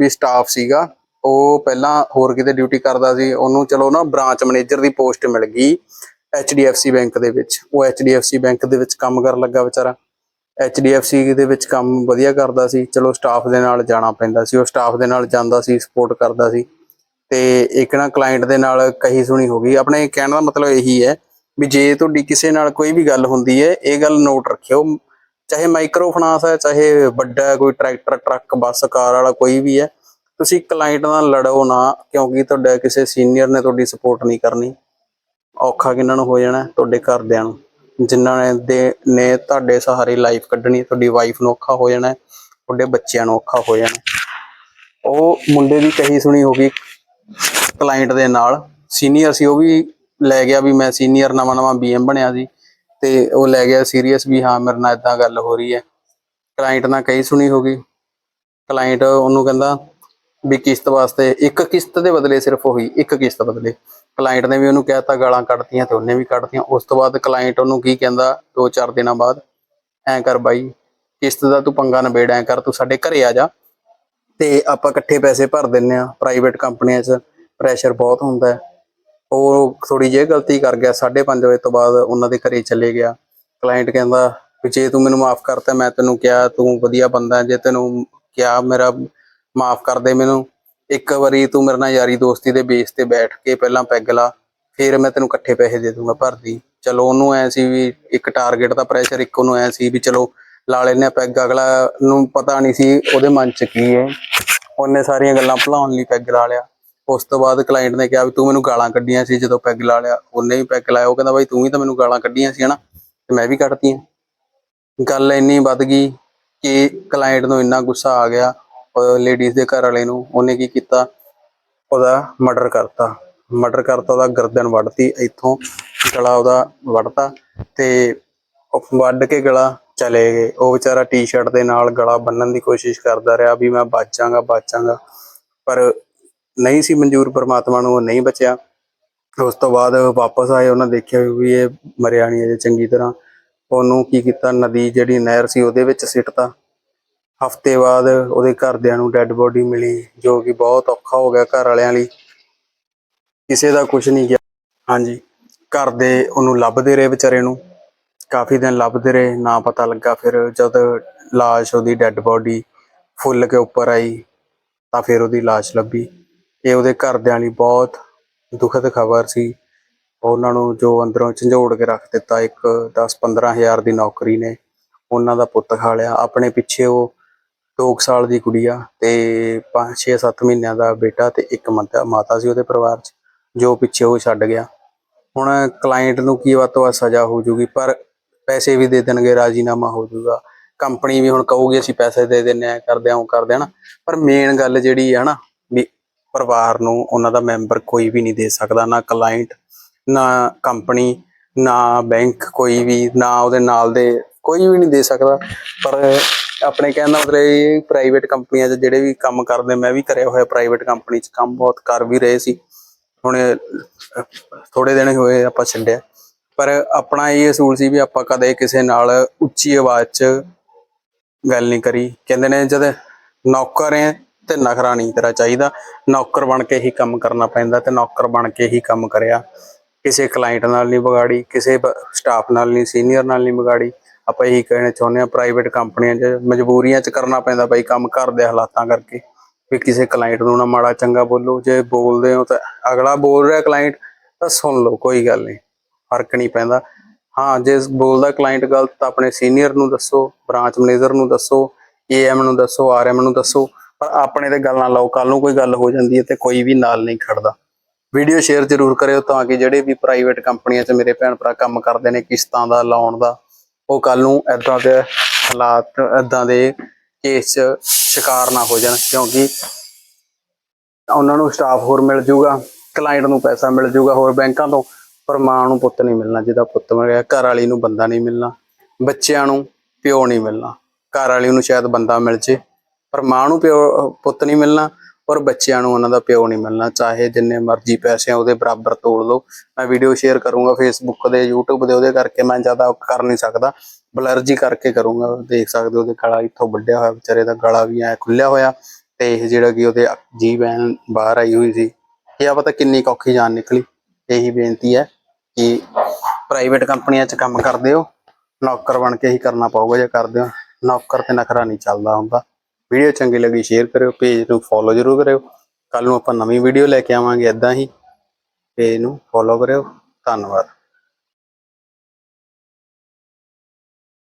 ਵੀ staff ਸੀਗਾ, ਉਹ ਪਹਿਲਾਂ ਹੋਰ ਕਿਤੇ ਡਿਊਟੀ ਕਰਦਾ ਸੀ, ਉਹਨੂੰ ਚਲੋ ਨਾ ਬ੍ਰਾਂਚ ਮੈਨੇਜਰ ਦੀ ਪੋਸਟ ਮਿਲ ਗਈ HDFC ਬੈਂਕ ਦੇ ਵਿੱਚ। ਉਹ HDFC ਬੈਂਕ ਦੇ ਵਿੱਚ ਕੰਮ ਕਰਨ ਲੱਗਾ ਵਿਚਾਰਾ। HDFC ਦੇ ਵਿੱਚ ਕੰਮ ਵਧੀਆ ਕਰਦਾ ਸੀ, ਚਲੋ ਸਟਾਫ ਦੇ ਨਾਲ ਜਾਣਾ ਪੈਂਦਾ ਸੀ, ਉਹ ਸਟਾਫ ਦੇ ਨਾਲ ਜਾਂਦਾ ਸੀ ਸਪੋਰਟ ਕਰਦਾ ਸੀ। ਤੇ ਇੱਕ ਨਾ ਕਲਾਇੰਟ ਦੇ ਨਾਲ ਕਹੀ ਸੁਣੀ ਹੋ ਗਈ। ਆਪਣੇ ਕਹਿਣ ਦਾ ਮਤਲਬ ਇਹੀ ਹੈ ਵੀ ਜੇ ਤੁਹਾਡੀ ਕਿਸੇ ਨਾਲ ਕੋਈ ਵੀ ਗੱਲ ਹੁੰਦੀ ਹੈ, ਇਹ ਗੱਲ ਨੋਟ ਰੱਖਿਓ। ਚਾਹੇ ਮਾਈਕਰੋ ਫਾਈਨਾਂਸ ਹੈ, ਚਾਹੇ ਵੱਡਾ ਕੋਈ ਟਰੈਕਟਰ ਟਰੱਕ ਬੱਸ ਕਾਰ ਵਾਲਾ, ਕੋਈ ਵੀ ਹੈ, ਤੁਸੀਂ ਕਲਾਇੰਟ ਨਾਲ ਲੜੋ ਨਾ, ਕਿਉਂਕਿ ਤੁਹਾਡਾ ਕਿਸੇ ਸੀਨੀਅਰ ਨੇ ਤੁਹਾਡੀ ਸਪੋਰਟ ਨਹੀਂ ਕਰਨੀ। ਔਖਾ ਕਿਹਨਾਂ ਨੂੰ ਹੋ ਜਾਣਾ ਤੁਹਾਡੇ ਘਰਦਿਆਂ ਨੂੰ। ਜਿਨ੍ਹਾਂ ਨੇ ਦੇ, ਨੇ ਤੁਹਾਡੇ ਸਹਾਰੇ ਲਾਈਫ ਕੱਢਣੀ, ਤੁਹਾਡੀ ਵਾਈਫ ਨੂੰ ਔਖਾ ਹੋ ਜਾਣਾ, ਤੁਹਾਡੇ ਬੱਚਿਆਂ ਨੂੰ ਔਖਾ ਹੋ ਜਾਣਾ। ਉਹ ਮੁੰਡੇ ਦੀ ਕਹੀ ਸੁਣੀ ਹੋ ਗਈ ਕਲਾਇੰਟ ਦੇ ਨਾਲ। ਸੀਨੀਅਰ ਸੀ, ਉਹ ਵੀ ਲੈ ਗਿਆ ਵੀ ਮੈਂ ਸੀਨੀਅਰ ਨਵਾਂ ਨਵਾਂ ਬੀਐਮ ਬਣਿਆ ਸੀ। ਤੇ ਉਹ ਲੈ ਗਿਆ ਸੀਰੀਅਸ ਵੀ, ਹਾਂ, ਮੇਰੇ ਨਾਲ ਇਦਾਂ ਗੱਲ ਹੋ ਰਹੀ ਹੈ। ਕਲਾਇੰਟ ਨਾਲ ਕਹੀ ਸੁਣੀ ਹੋ ਗਈ ਕਲਾਇੰਟ ਉਹਨੂੰ ਕਹਿੰਦਾ ਵੀ ਕਿਸ਼ਤ ਵਾਸਤੇ ਇੱਕ ਕਿਸ਼ਤ ਦੇ ਬਦਲੇ ਸਿਰਫ ਉਹੀ, ਇੱਕ ਕਿਸ਼ਤ ਬਦਲੇ। ਕਲਾਇੰਟ ਨੇ ਵੀ ਉਹਨੂੰ ਕਹਿਤਾ, ਗਾਲਾਂ ਕੱਢਤੀਆਂ ਤੇ ਉਹਨੇ ਵੀ ਕੱਢਤੀਆਂ। ਉਸ ਤੋਂ ਬਾਅਦ ਕਲਾਇੰਟ ਉਹਨੂੰ ਕੀ ਕਹਿੰਦਾ ਦੋ ਚਾਰ ਦਿਨਾਂ ਬਾਅਦ? ਐਂ ਕਰ ਬਾਈ, ਕਿਸ਼ਤ ਦਾ ਤੂੰ ਪੰਗਾ ਨਿਬੇੜ, ਐਂ ਕਰ, ਤੂੰ ਸਾਡੇ ਘਰੇ ਆ ਜਾ। ਤੇ ਆਪਾਂ ਇਕੱਠੇ ਪੈਸੇ ਭਰ ਦਿੰਨੇ ਆ ਪ੍ਰਾਈਵੇਟ ਕੰਪਨੀਆਂ 'ਚ। ਪ੍ਰੈਸ਼ਰ ਬਹੁਤ ਹੁੰਦਾ ਹੈ। ਉਹ ਥੋੜੀ ਜਿਹੀ ਗਲਤੀ ਕਰ ਗਿਆ 5:30 ਵਜੇ ਤੋਂ ਬਾਅਦ ਉਹਨਾਂ ਦੇ ਘਰੇ ਚਲੇ ਗਿਆ। ਕਲਾਇੰਟ ਕਹਿੰਦਾ ਵੀ ਜੇ ਤੂੰ ਮੈਨੂੰ ਮਾਫ ਕਰਤਾ, ਮੈਂ ਤੈਨੂੰ ਕਿਹਾ ਤੂੰ ਵਧੀਆ ਬੰਦਾ ਜੇ ਤੈਨੂੰ ਕਿਹਾ ਮੇਰਾ ਮਾਫ ਕਰ ਦੇ ਮੈਨੂੰ, ਇੱਕ ਵਾਰੀ ਤੂੰ ਮੇਰੇ ਨਾਲ ਯਾਰੀ ਦੋਸਤੀ ਦੇ ਬੇਸ ਤੇ ਬੈਠ ਕੇ ਪਹਿਲਾਂ ਪੈਗ ਲਾ, ਫਿਰ ਮੈਂ ਤੈਨੂੰ ਇਕੱਠੇ ਪੈਸੇ ਦੇ ਦੂੰਗਾ ਭਰਦੀ ਚਲੋ ਉਹਨੂੰ ਐ ਸੀ ਵੀ ਇੱਕ ਟਾਰਗੇਟ ਦਾ ਪ੍ਰੈਸ਼ਰ ਇੱਕ ਉਹਨੂੰ ਐ ਸੀ ਵੀ ਚਲੋ ਲਾ ਲੈਨੇ ਆ ਪੈਗ। ਅਗਲਾ ਨੂੰ ਪਤਾ ਨਹੀਂ ਸੀ ਉਹਦੇ ਮਨ ਚ ਕੀ ਹੈ। ਉਹਨੇ ਸਾਰੀਆਂ ਗੱਲਾਂ ਭੁਲਾਉਣ ਲਈ ਪੈਗ ਲਾ ਲਿਆ। ਉਸ ਤੋਂ ਬਾਅਦ ਕਲਾਇੰਟ ਨੇ ਕਿਹਾ ਵੀ ਤੂੰ ਮੈਨੂੰ ਗਾਲਾਂ ਕੱਢੀਆਂ ਸੀ, ਜਦੋਂ ਪੈਗ ਲਾ ਲਿਆ, ਉਹਨੇ ਵੀ ਪੈਗ ਲਾਇਆ। ਉਹ ਕਹਿੰਦਾ ਬਾਈ ਤੂੰ ਵੀ ਤਾਂ ਮੈਨੂੰ ਗਾਲਾਂ ਕੱਢੀਆਂ ਸੀ, ਹਨਾ? ਤੇ ਮੈਂ ਵੀ ਕੱਢਤੀਆਂ। ਗੱਲ ਇੰਨੀ ਵੱਧ ਗਈ ਕਿ ਕਲਾਇੰਟ ਨੂੰ ਇੰਨਾ ਗੁੱਸਾ ਆ ਗਿਆ ਲੇਡੀਜ਼ ਦੇ ਘਰ ਵਾਲੇ ਨੂੰ। ਉਹਨੇ ਕੀ ਕੀਤਾ? ਉਹਦਾ ਮਰਡਰ ਕਰਤਾ। ਮਰਡਰ ਕਰਤਾ, ਉਹਦਾ ਗਰਦਨ ਵੱਢਤੀ, ਇੱਥੋਂ ਗਲਾ ਉਹਦਾ ਵੱਢਤਾ ਤੇ ਵੱਢ ਕੇ ਗਲਾ ਚਲੇ ਗਏ। ਉਹ ਵਿਚਾਰਾ ਟੀ-ਸ਼ਰਟ ਦੇ ਨਾਲ ਗਲਾ ਬੰਨਣ ਦੀ ਕੋਸ਼ਿਸ਼ ਕਰਦਾ ਰਿਹਾ ਵੀ ਮੈਂ ਬਚਾਂਗਾ ਬਚਾਂਗਾ ਪਰ ਨਹੀਂ ਸੀ ਮਨਜ਼ੂਰ, ਪਰਮਾਤਮਾ ਨੂੰ ਉਹ ਨਹੀਂ ਬਚਿਆ। ਉਸ ਤੋਂ ਬਾਅਦ ਵਾਪਸ ਆਏ, ਉਹਨਾਂ ਦੇਖਿਆ ਵੀ ਇਹ ਮਰਿਆ ਨਹੀਂ ਅਜੇ ਚੰਗੀ ਤਰ੍ਹਾਂ। ਉਹਨੂੰ ਕੀ ਕੀਤਾ, ਨਦੀ ਜਿਹੜੀ ਨਹਿਰ ਸੀ ਉਹਦੇ ਵਿੱਚ ਸਿੱਟਤਾ। ਹਫ਼ਤੇ ਬਾਅਦ ਉਹਦੇ ਘਰਦਿਆਂ ਨੂੰ ਡੈੱਡ ਬੋਡੀ ਮਿਲੀ, ਜੋ ਕਿ ਬਹੁਤ ਔਖਾ ਹੋ ਗਿਆ ਘਰ ਵਾਲਿਆਂ ਲਈ। ਕਿਸੇ ਦਾ ਕੁਝ ਨਹੀਂ ਗਿਆ। ਹਾਂਜੀ, ਘਰ ਦੇ ਉਹਨੂੰ ਲੱਭਦੇ ਰਹੇ ਵਿਚਾਰੇ ਨੂੰ। ਕਾਫੀ ਦਿਨ ਲੱਭਦੇ ਰਹੇ, ਨਾ ਪਤਾ ਲੱਗਾ। ਫਿਰ ਜਦ ਲਾਸ਼ ਉਹਦੀ ਡੈੱਡ ਬੋਡੀ ਫੁੱਲ ਕੇ ਉੱਪਰ ਆਈ, ਤਾਂ ਫਿਰ ਉਹਦੀ ਲਾਸ਼ ਲੱਭੀ। ਇਹ ਉਹਦੇ ਘਰਦਿਆਂ ਲਈ ਬਹੁਤ ਦੁਖਦ ਖਬਰ ਸੀ। ਉਹਨਾਂ ਨੂੰ ਜੋ ਅੰਦਰੋਂ ਝੰਜੋੜ ਕੇ ਰੱਖ ਦਿੱਤਾ, ਇੱਕ 10-15 ਹਜ਼ਾਰ ਦੀ ਨੌਕਰੀ ਨੇ। ਉਹਨਾਂ ਦਾ ਪੁੱਤ ਖਾ ਲਿਆ। ਆਪਣੇ ਪਿੱਛੇ ਉਹ 2 ਸਾਲ ਦੀ ਕੁੜੀਆ ਤੇ 5-6-7 ਮਹੀਨਿਆਂ ਦਾ ਬੇਟਾ ਤੇ ਇੱਕ ਮਾਤਾ ਮਾਤਾ ਸੀ ਉਹਦੇ ਪਰਿਵਾਰ 'ਚ, ਜੋ ਪਿੱਛੇ ਉਹ ਛੱਡ ਗਿਆ। ਹੁਣ ਕਲਾਇੰਟ ਨੂੰ ਕੀ ਵੱਧ ਤੋਂ ਵੱਧ ਸਜ਼ਾ ਹੋ ਜੂਗੀ? ਪਰ ਪੈਸੇ ਵੀ ਦੇ ਦੇਣਗੇ, ਰਾਜੀਨਾਮਾ ਹੋ ਜਾਊਗਾ ਕੰਪਨੀ ਵੀ ਹੁਣ ਕਹੂਗੀ, ਅਸੀਂ ਪੈਸੇ ਦੇ ਦਿੰਨੇ ਆ ਕਰਦੇ ਆਂ ਉਹ ਕਰਦੇ ਆ ਨਾ। ਪਰ ਮੇਨ ਗੱਲ ਜਿਹੜੀ ਆ ਨਾ ਪਰਿਵਾਰ ਨੂੰ ਉਹਨਾਂ ਦਾ ਮੈਂਬਰ ਕੋਈ ਵੀ ਨਹੀਂ ਦੇ ਸਕਦਾ, ਨਾ ਕਲਾਇੰਟ ਨਾ ਕੰਪਨੀ ਨਾ ਬੈਂਕ ਕੋਈ ਵੀ, ਨਾ ਉਹਦੇ ਨਾਲ ਦੇ ਕੋਈ ਵੀ ਨਹੀਂ ਦੇ ਸਕਦਾ। ਪਰ ਆਪਣੇ ਕਹਿਣ ਦਾ ਮਤਲਬ ਇਹ ਪ੍ਰਾਈਵੇਟ ਕੰਪਨੀਆਂ 'ਚ ਜਿਹੜੇ ਵੀ ਕੰਮ ਕਰਦੇ, ਮੈਂ ਵੀ ਕਰਿਆ ਹੋਇਆ ਪ੍ਰਾਈਵੇਟ ਕੰਪਨੀ 'ਚ ਕੰਮ, ਬਹੁਤ ਕਰ ਵੀ ਰਹੇ ਸੀ। ਹੁਣ ਥੋੜੇ ਦਿਨ ਹੋਏ ਆਪਾਂ ਛੱਡਿਆ। ਪਰ ਆਪਣਾ ਇਹ ਅਸੂਲ ਸੀ ਵੀ ਆਪਾਂ ਕਦੇ ਕਿਸੇ ਨਾਲ ਉੱਚੀ ਆਵਾਜ਼ 'ਚ ਗੱਲ ਨਹੀਂ ਕਰੀ। ਕਹਿੰਦੇ ਨੇ ਜਦ ਨੌਕਰ ਹੈ ਤੇ ਨਖਰਾ ਨਹੀਂ ਤੇਰਾ ਚਾਹੀਦਾ। ਨੌਕਰ ਬਣ ਕੇ ਹੀ ਕੰਮ ਕਰਨਾ ਪੈਂਦਾ ਤੇ ਨੌਕਰ ਬਣ ਕੇ ਹੀ ਕੰਮ ਕਰਿਆ। ਕਿਸੇ ਕਲਾਇੰਟ ਨਾਲ ਨਹੀਂ ਵਿਗਾੜੀ, ਕਿਸੇ ਸਟਾਫ ਨਾਲ ਨਹੀਂ ਸੀਨੀਅਰ ਨਾਲ ਨਹੀਂ ਵਿਗਾੜੀ। ਆਪਾਂ ਇਹੀ ਕਹਿਣਾ ਚਾਹੁੰਦੇ ਆ ਪ੍ਰਾਈਵੇਟ ਕੰਪਨੀਆਂ 'ਚ ਮਜਬੂਰੀਆਂ 'ਚ ਕਰਨਾ ਪੈਂਦਾ ਬਈ ਕੰਮ ਘਰ ਦੇ ਹਾਲਾਤਾਂ ਕਰਕੇ। ਵੀ ਕਿਸੇ ਕਲਾਇੰਟ ਨੂੰ ਨਾ ਮਾੜਾ ਚੰਗਾ ਬੋਲੋ, ਜੇ ਬੋਲਦੇ ਹੋ ਤਾਂ ਅਗਲਾ ਬੋਲ ਰਿਹਾ ਕਲਾਇੰਟ ਤਾਂ ਸੁਣ ਲਓ, ਕੋਈ ਗੱਲ ਨਹੀਂ, ਫ਼ਰਕ ਨਹੀਂ ਪੈਂਦਾ। ਹਾਂ, ਜੇ ਬੋਲਦਾ ਕਲਾਇੰਟ ਗਲਤ ਤਾਂ ਆਪਣੇ ਸੀਨੀਅਰ ਨੂੰ ਦੱਸੋ ਬ੍ਰਾਂਚ ਮੈਨੇਜਰ ਨੂੰ ਦੱਸੋ ਏਐਮ ਨੂੰ ਦੱਸੋ ਆਰਐਮ ਨੂੰ ਦੱਸੋ। ਪਰ ਆਪਣੇ ਤੇ ਗੱਲ ਨਾ ਲਾਓ ਕੱਲ ਨੂੰ ਕੋਈ ਗੱਲ ਹੋ ਜਾਂਦੀ ਹੈ ਤੇ ਕੋਈ ਵੀ ਨਾਲ ਨਹੀਂ ਖੜਦਾ। ਵੀਡੀਓ ਸ਼ੇਅਰ ਜ਼ਰੂਰ ਕਰਿਓ ਤਾਂ ਕਿ ਜਿਹੜੇ ਵੀ ਪ੍ਰਾਈਵੇਟ ਕੰਪਨੀਆਂ 'ਚ ਮੇਰੇ ਭੈਣ ਭਰਾ ਕੰਮ ਕਰਦੇ ਨੇ, ਕਿਸ਼ਤਾਂ ਦਾ, ਲਾਉਣ ਦਾ, ਉਹ ਕੱਲ ਨੂੰ ਐਦਾਂ ਦੇ ਹਾਲਾਤ ਐਦਾਂ ਦੇ ਕੇਸ 'ਚ ਸ਼ਿਕਾਰ ਨਾ ਹੋ ਜਾਣ। ਕਿਉਂਕਿ ਉਹਨਾਂ ਨੂੰ ਸਟਾਫ ਹੋਰ ਮਿਲ ਜੂਗਾ ਕਲਾਇੰਟ ਨੂੰ ਪੈਸਾ ਮਿਲ ਜੂਗਾ ਹੋਰ ਬੈਂਕਾਂ ਤੋਂ, ਪਰ ਮਾਂ ਨੂੰ ਪੁੱਤ ਨਹੀਂ ਮਿਲਣਾ, ਜਿਹਦਾ ਪੁੱਤ ਮਿਲਿਆ ਘਰ ਵਾਲੀ ਨੂੰ ਬੰਦਾ ਨਹੀਂ ਮਿਲਣਾ, ਬੱਚਿਆਂ ਨੂੰ ਪਿਓ ਨਹੀਂ ਮਿਲਣਾ ਘਰ ਵਾਲੀ ਨੂੰ ਸ਼ਾਇਦ ਬੰਦਾ ਮਿਲ ਜੇ। ਪਰ ਮਾਂ ਨੂੰ ਪਿਓ, ਪੁੱਤ ਨਹੀਂ ਮਿਲਣਾ ਔਰ ਬੱਚਿਆਂ ਨੂੰ ਉਹਨਾਂ ਦਾ ਪਿਓ ਨਹੀਂ ਮਿਲਣਾ। ਚਾਹੇ ਜਿੰਨੇ ਮਰਜ਼ੀ ਪੈਸੇ ਉਹਦੇ ਬਰਾਬਰ ਤੋੜ ਲਓ। ਮੈਂ ਵੀਡੀਓ ਸ਼ੇਅਰ ਕਰੂੰਗਾ ਫੇਸਬੁੱਕ ਦੇ, YouTube ਦੇ, ਉਹਦੇ ਕਰਕੇ ਮੈਂ ਜ਼ਿਆਦਾ ਕਰ ਨਹੀਂ ਸਕਦਾ। ਬਲਰ ਜੀ ਕਰਕੇ ਕਰੂੰਗਾ। ਦੇਖ ਸਕਦੇ ਹੋ ਉਹਦੇ ਗਲਾ ਇੱਥੋਂ ਵੱਡਿਆ ਹੋਇਆ, ਵਿਚਾਰੇ ਦਾ ਗਲਾ ਵੀ ਐ ਖੁੱਲਿਆ ਹੋਇਆ ਤੇ ਇਹ ਜਿਹੜਾ ਕਿ ਉਹਦੇ ਜੀ ਐਨ ਬਾਹਰ ਆਈ ਹੋਈ ਸੀ, ਇਹ ਆ ਪਤਾ ਕਿੰਨੀ ਕੁ ਔਖੀ ਜਾਨ ਨਿਕਲੀ। ਇਹੀ ਬੇਨਤੀ ਹੈ ਕਿ ਪ੍ਰਾਈਵੇਟ ਕੰਪਨੀਆਂ 'ਚ ਕੰਮ ਕਰਦੇ ਹੋ। ਨੌਕਰ ਬਣ ਕੇ ਹੀ ਕਰਨਾ ਪਊਗਾ ਜੇ ਕਰਦੇ ਹੋ। ਨੌਕਰ ਤੇ ਨਖਰਾ ਨਹੀਂ ਚੱਲਦਾ ਹੁੰਦਾ। ਵੀਡੀਓ ਚੰਗੀ ਲੱਗੀ ਸ਼ੇਅਰ ਕਰਿਓ ਪੇਜ ਨੂੰ ਫੋਲੋ ਜ਼ਰੂਰ ਕਰਿਓ। ਕੱਲ ਨੂੰ ਆਪਾਂ ਨਵੀਂ ਵੀਡੀਓ ਲੈ ਕੇ ਆਵਾਂਗੇ ਇਦਾਂ ਹੀ। ਪੇਜ ਨੂੰ ਫੋਲੋ ਕਰਿਓ। ਧੰਨਵਾਦ।